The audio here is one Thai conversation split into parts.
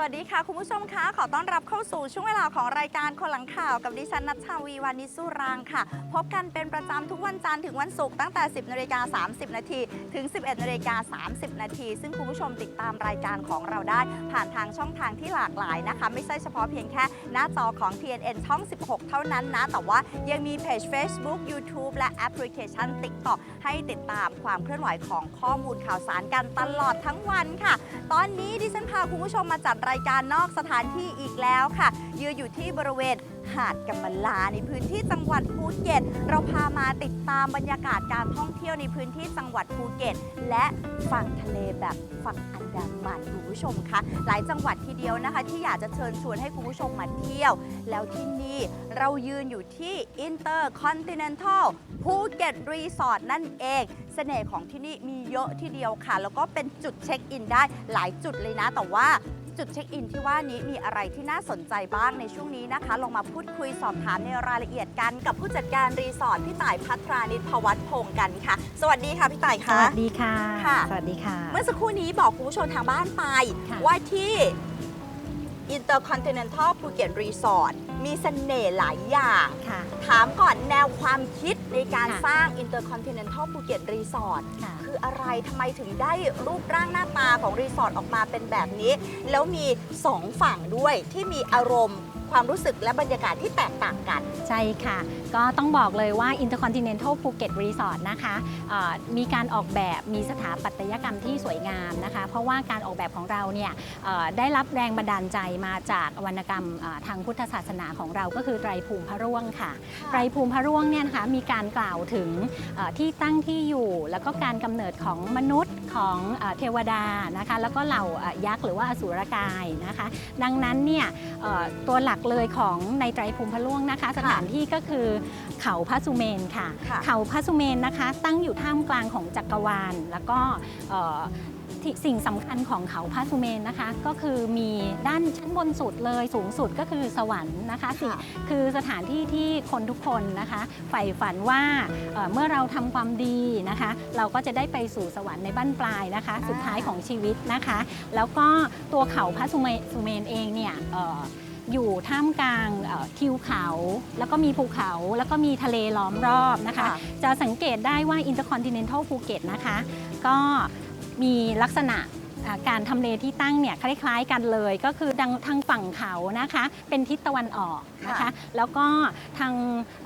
วัสดีค่ะ คุณผู้ชมคะขอต้อนรับเข้าสู่ช่วงเวลาของรายการคนหลังข่าวกับดิฉันนัชชาวีวานิสุรางค์ค่ะ พบกันเป็นประจำทุกวันจันทร์ถึงวันศุกร์ตั้งแต่ 10นาฬิกา30 นาทีถึง 11นาฬิกา30 นาทีซึ่งคุณผู้ชมติดตามรายการของเราได้ ผ่านทางช่องทางที่หลากหลายนะคะ ไม่ใช่เฉพาะเพียงแค่หน้าจอของ TNN ช่อง 16 เท่านั้นนะ แต่ว่ายังมีเพจ Facebook YouTube และแอปพลิเคชัน TikTok ให้ติดตามความเคลื่อนไหวของข้อมูลข่าวสารกันตลอดทั้งวันค่ะ ตอนนี้ดิฉันพาคุณผู้ชมมาจัดรายการนอกสถานที่อีกแล้วค่ะ ยืนอยู่ที่บริเวณหาดกัมมลาในพื้นที่จังหวัดภูเก็ต เราพามาติดตามบรรยากาศการท่องเที่ยวในพื้นที่จังหวัดภูเก็ต และฝั่งทะเลแบบฝั่งอันดามันคุณผู้ชมคะหลายจังหวัดทีเดียวนะคะ ที่อยากจะเชิญชวนให้คุณผู้ชมมาเที่ยว แล้วที่นี่เรายืนอยู่ที่ Intercontinental ภูเก็ตรีสอร์ทนั่นเองเสน่ห์ของที่นี่มีเยอะทีเดียวค่ะ แล้วก็เป็นจุดเช็คอินได้หลายจุดเลยนะแต่ว่า จุดเช็คอินที่ว่านี้มีอะไรที่น่าสนใจบ้างในช่วงนี้นะคะ ลงมาพูดคุยสอบถามในรายละเอียดกันกับผู้จัดการรีสอร์ทพี่ต่ายพัทรานิตพวัฒน์พงศ์กันค่ะ สวัสดีค่ะพี่ต่ายสค่ะวัสดีค่ะ ค่ะ สวัสดีค่ะ เมื่อสักครู่นี้บอกคุณผู้ชมทางบ้านไป ค่ะ ว่าที่ Intercontinental Phuket Resort มีเสน่ห์หลายอย่าง ค่ะ ถามก่อนแนวความคิดในการค่ะ สร้าง Intercontinental Phuket Resort ค่ะ คืออะไรทำไมถึงได้รูปร่างหน้าตาของรีสอร์ทออกมาเป็นแบบนี้ แล้วมีสองฝั่งด้วยที่มีอารมณ์ ความรู้สึกและบรรยากาศที่แตกต่างกัน ใช่ค่ะ ก็ต้องบอกเลยว่า Intercontinental Phuket Resort นะคะเอ่อมีการออกแบบมีสถาปัตยกรรมที่สวยงามนะคะ เพราะว่าการออกแบบของเราเนี่ยเอ่อได้รับแรงบันดาลใจมาจากวรรณกรรมเอ่อทางพุทธศาสนาของเราก็คือไตรภูมิพระร่วงค่ะไตรภูมิพระร่วงเนี่ยนะคะมีการกล่าวถึงเอ่อที่ตั้งที่อยู่แล้วก็การกำเนิดของมนุษย์ของเอ่อเทวดานะคะ แล้วก็เหล่าเอ่อยักษ์หรือว่าอสูรกายนะคะ ดังนั้นเนี่ยเอ่อตัวหลักเลยของในไตรภูมิพระร่วงนะคะ สถานที่ก็คือเขาพระสุเมนค่ะ ค่ะเขาพระสุเมนนะคะ ตั้งอยู่ท่ามกลางของจักรวาล แล้วก็เอ่อที่สิ่งสำคัญของเขาพระสุเมนนะคะ ก็คือมีด้านชั้นบนสุดเลยสูงสุดก็คือสวรรค์นะคะสิ่งคือสถานที่ที่คนทุกคนนะคะใฝ่ฝันว่าเอ่อเมื่อเราทำความดีนะคะ เราก็จะได้ไปสู่สวรรค์ในบ้านปลายนะคะ สุดท้ายของชีวิตนะคะ แล้วก็ตัวเขาพระสุเมสุเมนเองเนี่ยเอ่อ อยู่ท่ามกลางเอ่อทิวเขา แล้วก็มีภูเขา แล้วก็มีทะเลล้อมรอบนะคะค่ะจะสังเกตได้ว่า Intercontinental Phuket นะคะ ก็มีลักษณะอ่า การทำเลที่ตั้งเนี่ยคล้ายๆกันเลยก็คือดังทางฝั่งเขานะคะ เป็นทิศตะวันออกนะคะค่ะแล้วก็ทาง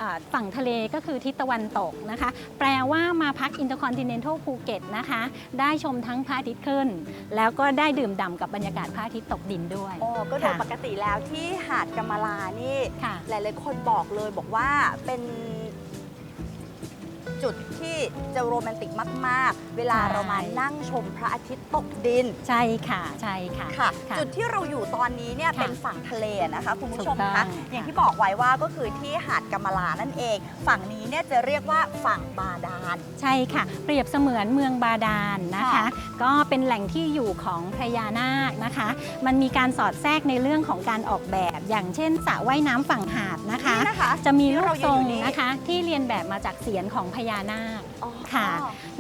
อ่าฝั่งทะเลก็คือทิศตะวันตกนะคะ แปลว่ามาพัก Intercontinental Phuket นะคะ ได้ชมทั้งพระอาทิตย์ขึ้น แล้วก็ได้ดื่มด่ำกับบรรยากาศพระอาทิตย์ตกดินด้วยโอ้ก็โดยค่ะปกติแล้วที่หาดกัมมาลานี่ค่ะหลายๆคนบอกเลยบอกว่าเป็น จุดที่จะโรแมนติกมาก ๆ เวลาใช่เรามานั่งชมพระอาทิตย์ตกดิน ใช่ค่ะ ใช่ค่ะค่ะ ค่ะ จุดที่เราอยู่ตอนนี้เนี่ยค่ะเป็นฝั่งทะเลนะคะคุณผู้ชมถูกต้คะองอย่างค่ะที่บอกไว้ว่าก็คือที่หาดกัมมาลานั่นเอง ฝั่งนี้ เนี่ยจะเรียกว่าฝั่งบาดาล ใช่ค่ะ เปรียบเสมือนเมืองบาดาลนะคะ ค่ะ ก็เป็นแหล่งที่อยู่ของพญานาคนะคะ มันมีการสอดแทรกในเรื่องของการออกแบบ อย่างเช่นสระว่ายน้ำฝั่งหาดนะคะ นี่นะคะจะมีรูที่ปเรายืทนรองยู่นี่นะคะ ที่เรียนแบบมาจากเสียนของพญานาค อ๋อ ค่ะ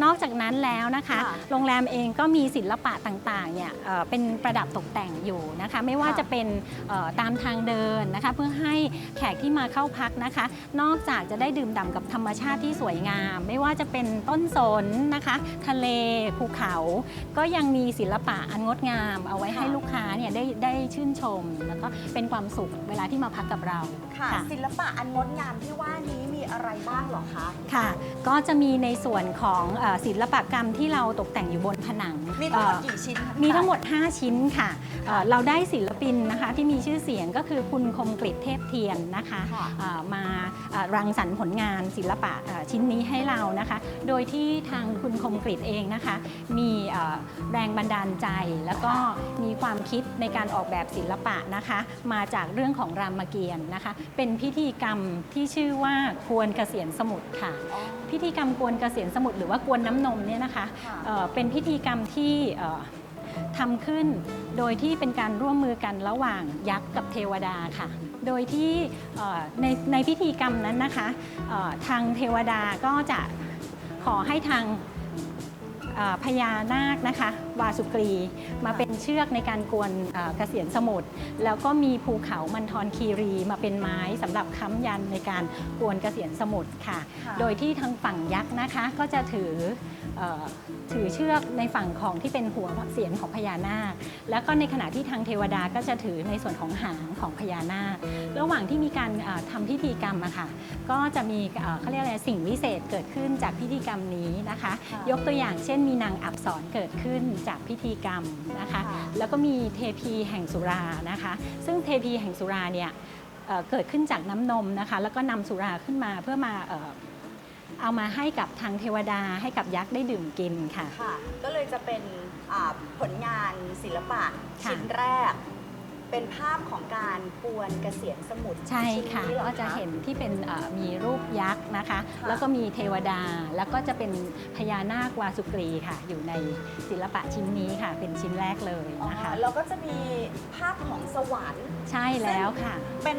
นอกจากนั้นแล้วนะคะ ค่ะโรงแรมเองก็มีศิลปะต่างๆเนี่ยเอ่อเป็นประดับตกแต่งอยู่นะคะ ไม่ว่าค่ะจะเป็นเอ่อตามทางเดินนะคะ เพื่อให้แขกที่มาเข้าพักนะคะ นอกจากจะได้ดื่มด่ำกับธรรมชาติที่สวยงาม ไม่ว่าจะเป็นต้นสนนะคะ ทะเลภูเขา ก็ยังมีศิลปะอันงดงาม เอาไว้ให้ลูกค้าเนี่ยได้ได้ชื่นชม แล้วก็เป็นความสุขเวลาที่มาพักกับเรา ค่ะค่ะศิลปะอันงดงามที่ว่านี้มีอะไรบ้างเหรอคะค่ะ ก็จะมีในส่วนของเอ่อศิลปกรรมที่เราตกแต่งอยู่บนผนัง มีทั้งหมดเอ่อกี่ชิ้นคะมีทั้งหมด 5 ชิ้นค่ะเอ่อเราได้ศิลปินนะคะที่มีชื่อเสียงก็คือคุณคมกริตเทพเทียนนะคะค่ะเอ่อมาเอ่อรังสรรค์ผลงานศิลปะเอ่อชิ้นนี้ให้เรานะคะ โดยที่ทางคุณคมกริตเองนะคะ มีเอ่อแรงบันดาลใจ แล้วก็มีความคิดในการออกแบบศิลปะนะคะ มาจากเรื่องของรามเกียรติ์นะคะ เป็นพิธีกรรมที่ชื่อว่ากวนเกษียณสมุทรค่ะอ๋อพิธีกรรมกวนเกษียณสมุทรหรือว่ากวนน้ำนมเนี่ยนะคะค่ะเอ่อเป็นพิธีกรรมที่เอ่อ ทำขึ้นโดยที่เป็นการร่วมมือกันระหว่างยักษ์กับเทวดาค่ะ โดยที่เอ่อในในพิธีกรรมนั้นนะคะเอ่อทางเทวดาก็จะขอให้ทางเอ่อพญานาคนะคะวาสุกรีมาเป็นเชือกในการกวนเอ่อเกษียณสมุทรแล้วก็มีภูเขามันทรคีรีมาเป็นไม้สำหรับค้ำยันในการกวนเกษียณสมุทรค่ะค่ะ โดยที่ทางฝั่งยักษ์นะคะก็จะถือเอ่อ ถือเชือกในฝั่งของที่เป็นหัวเสียนของพญานาค แล้วก็ในขณะที่ทางเทวดาก็จะถือในส่วนของหางของพญานาค ระหว่างที่มีการเอ่อทำพิธีกรรมอะค่ะ ก็จะมีเอ่อเขาเรียกอะไรสิ่งวิเศษเกิดขึ้นจากพิธีกรรมนี้นะคะค่ะยกตัวอย่างเช่นมีนางอับสรเกิดขึ้นจากพิธีกรรมนะคะค่ะแล้วก็มีเทพีแห่งสุรานะคะ ซึ่งเทพีแห่งสุราเนี่ยเอ่อเกิดขึ้นจากน้ำนมนะคะ แล้วก็นำสุราขึ้นมาเพื่อมา เอ่อเอามาให้กับทางเทวดาให้กับยักษ์ได้ดื่มกินค่ะ ค่ะ ก็เลยจะเป็นอ่าผลงานศิลปะค่ะ ชิ้นแรก เป็นภาพของการกวนเกษียณสมุทรใช่ค่ะชิ้นนี้หรอ ก็จะเห็นที่เป็นเอ่อมีรูปยักษ์นะคะค่ะแล้วก็มีเทวดาแล้วก็จะเป็นพญานาควาสุกรีค่ะ อยู่ในศิลปะชิ้นนี้ค่ะ เป็นชิ้นแรกเลยอ๋อนะคะแล้วก็จะมีภาพของสวรรค์ ใช่แล้วค่ะ เป็น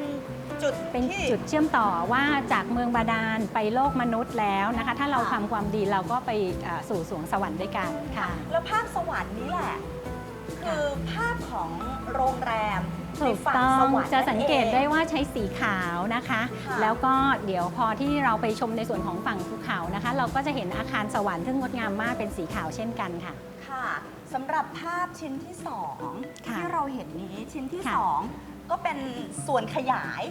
จุดเป็นที่จุดเชื่อมต่อว่าจากเมืองบาดาลไปโลกมนุษย์แล้วนะคะ ถ้าเราค่ะทำความดีเราก็ไปเอ่อสู่สวงสวรรค์ด้วยกันค่ะ แล้วภาพสวรรค์นี้แหละ คือภาพของโรงแรมถูกในฝั่ต้องสวรรค์จะสังเกตได้นั่นอง ว่าใช้สีขาวนะคะ ค่ะ แล้วก็เดี๋ยวพอที่เราไปชมในส่วนของฝั่งภูเขานะคะ เราก็จะเห็นอาคารสวรรค์ซึ่งงดงามมากเป็นสีขาวเช่นกันค่ะ ค่ะ สำหรับภาพชิ้นที่สองค่ะที่เราเห็นนี้ชิ้นที่ค่ะสองก็เป็นส่วนขยาย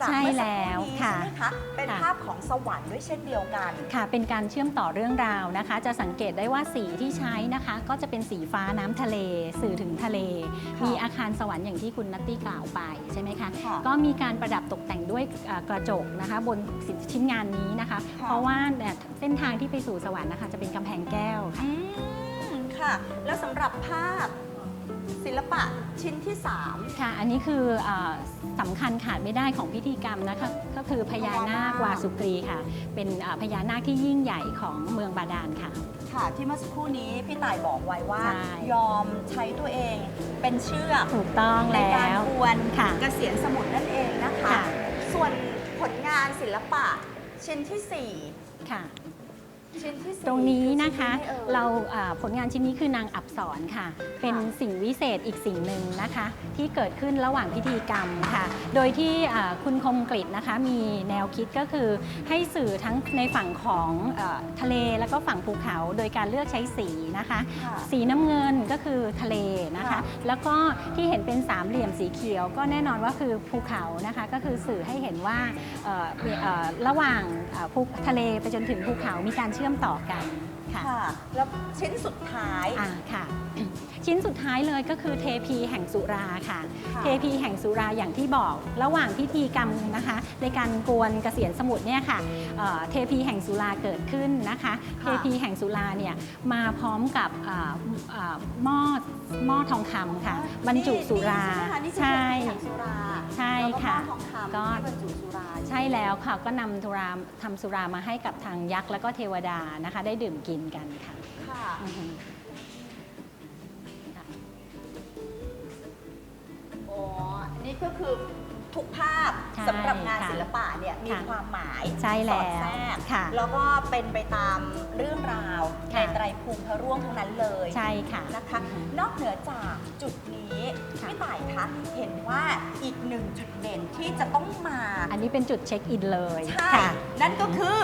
จากใช่เมื่อสักคแล้วรู่นี้ค่ะใช่ไหมคะเป็นค่ะ ภาพของสวรรค์ด้วยเช่นเดียวกัน ค่ะ เป็นการเชื่อมต่อเรื่องราวนะคะ จะสังเกตได้ว่าสีที่ใช้นะคะ ก็จะเป็นสีฟ้าน้ำทะเล สื่อถึงทะเล ค่ะมีอาคารสวรรค์อย่างที่คุณนัตตี้กล่าวไปใช่ไหมคะ ค่ะก็มีการประดับตกแต่งด้วยเอ่อกระจกนะคะ บนชิ้นงานนี้นะคะ ค่ะ เพราะว่าเนี่ยเส้นทางที่ไปสู่สวรรค์นะคะ จะเป็นกำแพงแก้วค่ะ อืม ค่ะ แล้วสำหรับภาพศิลปะชิ้นที่สามค่ะ อันนี้คือเออสำคัญขาดไม่ได้ของพิธีกรรมนะคะก็คือพญานาควาสุกรีค่ะ เป็นเอ่อพญานาคที่ยิ่งใหญ่ของเมืองบาดาลค่ะ ค่ะที่เมื่อสักครู่นี้พี่ต่ายบอกไว้ว่า ใช่ ยอมใช้ตัวเองเป็นเชือกถูกต้องในแล้การว กวนค่ะเกษียณสมุทรนั่นเองนะคะ ค่ะ ส่วนผลงานศิลปะชิ้นที่สี่ค่ะ ชิ้นที่สี่ตรงนี้นะคะอชิ้นไหนอ่ยเราอ่าผลงานชิ้นนี้คือนางอับสรค่ะ เป็นสิ่งวิเศษอีกสิ่งหนึ่งนะคะ ที่เกิดขึ้นระหว่างพิธีกรรมค่ะ โดยที่อ่าคุณคมกริตนะคะ มีแนวคิดก็คือให้สื่อทั้งในฝั่งของเออทะเลแล้วก็ฝั่งภูเขาโดยการเลือกใช้สีนะคะค่ะ สีน้ำเงินก็คือทะเลนะคะ ค่ะ แล้วก็ที่เห็นเป็นสามเหลี่ยมสีเขียว ก็แน่นอนว่าคือภูเขานะคะ ก็คือสื่อให้เห็นว่าเอ่อมีเอ่อระหว่างเอ่อภูทะเลไปจนถึงภูเขามีการเชื่อมต่อกันค่ะ ค่ะ แล้วชิ้นสุดท้าย อ่าค่ะ ชิ้นสุดท้ายเลยก็คือเทพีแห่งสุราค่ะค่ะ เทพีแห่งสุราอย่างที่บอก ระหว่างพิธีกรรมนะคะ ในการกวนเกษียณสมุทรเนี่ยค่ะเอ่อเทพีแห่งสุราเกิดขึ้นนะคะ เทพีแห่งสุราเนี่ยมาพร้อมกับอ่าอ่าหม้อหม้อทองคำค่ะ บรรจุสุรานี่ใช่ไหมคะนี่คือเทพีแห่งสุราใช่ค่ะแล้วก็หม้อทองคำก็ที่บรรจุสุราใช่แล้วค่ะก็นำสุราทำสุรามาให้กับทางยักษ์แล้วก็เทวดานะคะ ได้ดื่มกินกันค่ะค่ะ อือฮึอ๋อนี่ก็คือ ทุกภาพใช่สำหรับงานค่ะศิลปะเนี่ยมีค่ะความหมายใช่แล้วสอดแทรกค่ะแล้วก็เป็นไปตามเรื่องราวในค่ะ ไตรภูมิพระร่วงทั้งนั้นเลยใช่ค่ะ นะคะนอกเหนือจากจุดนี้ค่ะ พี่ต่ายคะเห็นว่าอีกหนึ่งจุดเด่นที่จะต้องมาอันนี้เป็นจุดเช็คอินเลยใช่ค่ะนั่นก็คือ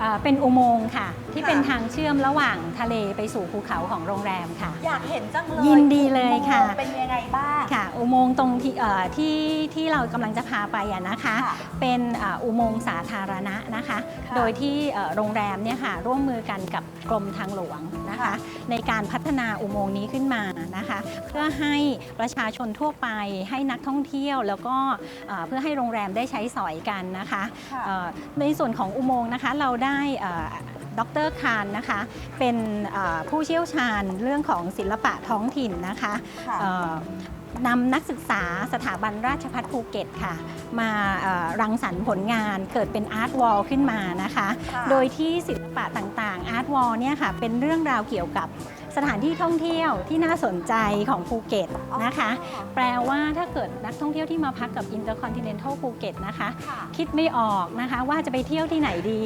เอ่อเป็นอุโมงค์ค่ะ ที่ค่ะ เป็นทางเชื่อมระหว่างทะเลไปสู่ภูเขาของโรงแรมค่ะ อยากเห็นจังเลยยินดีเลยค่ะอุโมงเป็นยังไงบ้าง ค่ะ อุโมงค์ตรงที่เอ่อที่ที่เรากำลังจะพาไปอะนะคะค่ะเป็นอ่าอุโมงค์สาธารณะนะคะค่ะโดยที่เอ่อโรงแรมเนี่ยค่ะร่วมมือกันกับกรมทางหลวงนะคะค่ะในการพัฒนาอุโมงค์นี้ขึ้นมานะคะ เพื่อให้ประชาชนทั่วไปให้นักท่องเที่ยว แล้วก็เอ่อเพื่อให้โรงแรมได้ใช้สอยกันนะคะค่ะเอ่อในส่วนของอุโมงค์นะคะเราได้เอ่อดรคารนะคะ เป็นเอ่อผู้เชี่ยวชาญเรื่องของศิลปะท้องถิ่นนะคะค่ะเอ่อ นำนักศึกษาสถาบันราชภัฏภูเก็ตค่ะ มาเอ่อรังสรรค์ผลงานเกิดเป็นอาร์ตวอลขึ้นมานะคะค่ะโดยที่ศิลปะต่างๆอาร์ตวอลเนี่ยค่ะเป็นเรื่องราวเกี่ยวกับ สถานที่ท่องเที่ยวที่น่าสนใจของภูเก็ตนะคะอ๋อแปลว่าถ้าเกิดนักท่องเที่ยวที่มาพักกับ Intercontinental ภูเก็ตนะคะ ค่ะ คิดไม่ออกนะคะว่าจะไปเที่ยวที่ไหนดี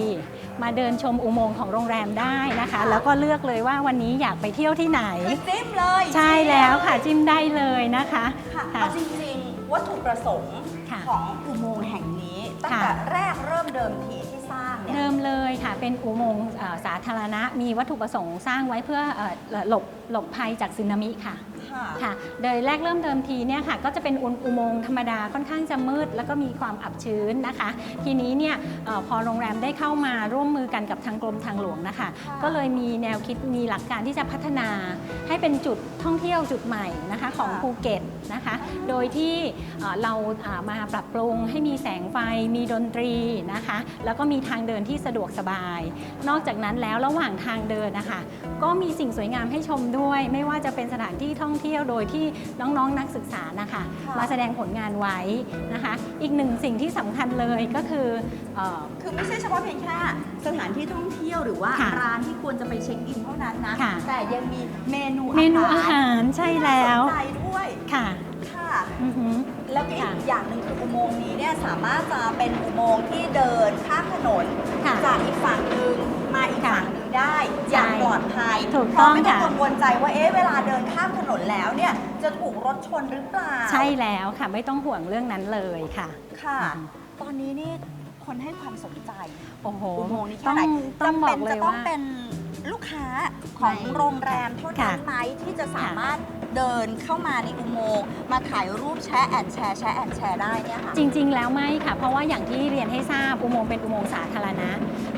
มาเดินชมอุโมงค์ของโรงแรมได้นะคะค่ะแล้วก็เลือกเลยว่าวันนี้อยากไปเที่ยวที่ไหน คือจิ้มเลยใช่แล้วค่ะจิ้มได้เลยนะคะ ค่ะค่ะเอาจริงๆ วัตถุประสงค์ค่ะของอุโมงค์แห่งนี้ตั้งค่ะแต่แรกเริ่มเดิมทีที่สร้าง เดิมเลยค่ะ เป็นอุโมงค์สาธารณะ มีวัตถุประสงค์สร้างไว้เพื่อเอ่อหลบหลบภัยจากสึนามิค่ะ ค่ะ ค่ะ โดยแรกเริ่มเดิมทีเนี่ยค่ะ ก็จะเป็นอุอุโมงค์ธรรมดาค่อนข้างจะมืด แล้วก็มีความอับชื้นนะคะ ทีนี้เนี่ยเออพอโรงแรมได้เข้ามาร่วมมือกันกับทางกรมทางหลวงนะคะค่ะก็เลยมีแนวคิดมีหลักการที่จะพัฒนา ให้เป็นจุดท่องเที่ยวจุดใหม่นะคะของค่ะภูเก็ตนะคะ โดยที่เอ่อเราอ่ามาปรับปรุงให้มีแสงไฟมีดนตรีนะคะ แล้วก็มีทางเดินที่สะดวกสบาย นอกจากนั้นแล้วระหว่างทางเดินนะคะ ก็มีสิ่งสวยงามให้ชมด้วย ไม่ว่าจะเป็นสถานที่ท่องเที่ยวโดยที่น้องๆนนักศึกษานะคะค่ะ มาแสดงผลงานไว้นะคะ อีกหนึ่งสิ่งที่สำคัญเลยก็คือเอ่อ คือไม่ใช่เฉพาะเพียงแค่สถานที่ท่องเที่ยวหรือว่าค่ะร้านที่ควรจะไปเช็คอินเท่านั้นนะ ค่ะ แต่ยังมีเมนูเมนูอาหารใช่แล้วที่น่าสนใจด้วยค่ะค่ะ อือหือ แล้วก็อีค่ะกอย่างหนึ่งคืออุโมงค์นี้เนี่ยสามารถจะเป็นอุโมงค์ที่เดินข้ามถนน ค่ะ จากอีกฝั่งหนึ่ง ถูกเพราะต้องไม่ต้องค่ะ กังวลใจว่าเอ๊ะเวลาเดินข้ามถนนแล้วเนี่ยจะถูกรถชนหรือเปล่าใช่แล้วค่ะ ไม่ต้องห่วงเรื่องนั้นเลยค่ะ ค่ะอืมตอนนี้นี่คนให้ความสนใจโอ้โหอุโมงค์นี้แค่ต้องไหนต้องจำบเป็อนกเลจะยต้องว่า เป็นลูกค้า ของไม่โรงแรมเท่านั้นค่ะไหมที่จะสามารถเดินเข้ามาในอุโมงค์มาถ่ายรูปแชร์แอนแชร์แชร์แอนแชร์ได้เนี่ยค่ะจริง ๆ แล้วไม่ค่ะ เพราะว่าอย่างที่เรียนให้ทราบอุโมงค์เป็นอุโมงค์สาธารณะ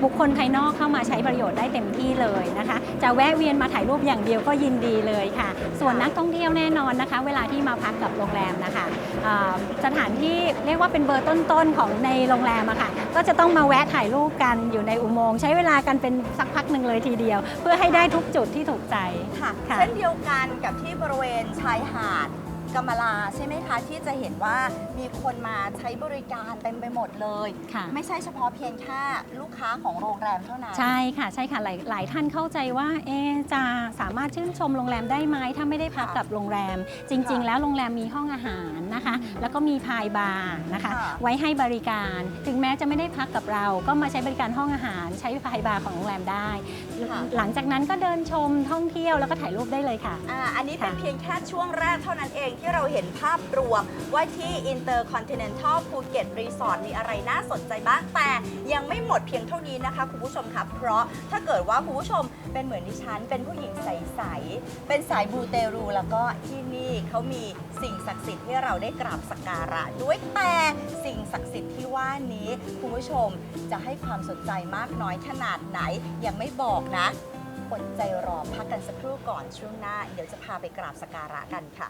บุคคลภายนอกเข้ามาใช้ประโยชน์ได้เต็มที่เลยนะคะ จะแวะเวียนมาถ่ายรูปอย่างเดียวก็ยินดีเลยค่ะ ส่วนนักท่องเที่ยวแน่นอนนะคะ เวลาที่มาพักกับโรงแรมนะคะอ่าสถานที่เรียกว่าเป็นเบอร์ต้นๆของในโรงแรมอะค่ะ ก็จะต้องมาแวะถ่ายรูปกันอยู่ในอุโมงค์ใช้เวลากันเป็นสักพักหนึ่งเลยทีเดียว เพื่อให้ได้ทุกจุดที่ถูกใจค่ะ ค่ะ เช่นเดียวกันกับที่บริเวณชายหาด กำมะลาใช่ไหมคะ ที่จะเห็นว่ามีคนมาใช้บริการเต็มไปหมดเลย ค่ะ ไม่ใช่เฉพาะเพียงแค่ลูกค้าของโรงแรมเท่านั้น ใช่ค่ะใช่ค่ะหลายหลายท่านเข้าใจว่าเอะจะสามารถชื่นชมโรงแรมได้ไหมถ้าไม่ได้พักค่ะกับโรงแรม จริงค่ะๆแล้วโรงแรมมีห้องอาหารนะคะ แล้วก็มีพายบาร์นะคะ ค่ะไว้ให้บริการ ถึงแม้จะไม่ได้พักกับเรา ก็มาใช้บริการห้องอาหาร ใช้พายบาร์ของโรงแรมได้ ค่ะ หลังจากนั้นก็เดินชมท่องเที่ยวแล้วก็ถ่ายรูปได้เลยค่ะ อ่าอันนี้เป็นค่ะ เพียงแค่ช่วงแรกเท่านั้นเองที่เราเห็นภาพรวม ว่าที่ Intercontinental Phuket Resort มีอะไรน่าสนใจบ้าง แต่ยังไม่หมดเพียงเท่านี้นะคะคุณผู้ชมครับเพราะถ้าเกิดว่าคุณผู้ชมเป็นเหมือนดิฉัน เป็นผู้หญิงใส ๆ เป็นสายบูเตรู แล้วก็ที่นี่เขามีสิ่งศักดิ์สิทธิ์ให้เราได้กราบสักการะด้วยแต่สิ่งศักดิ์สิทธิ์ที่ว่านี้คุณผู้ชมจะให้ความสนใจมากน้อยขนาดไหนยังไม่บอกนะอดใจรอพักกันสักครู่ก่อนช่วงหน้า เดี๋ยวจะพาไปกราบสักการะกันค่ะ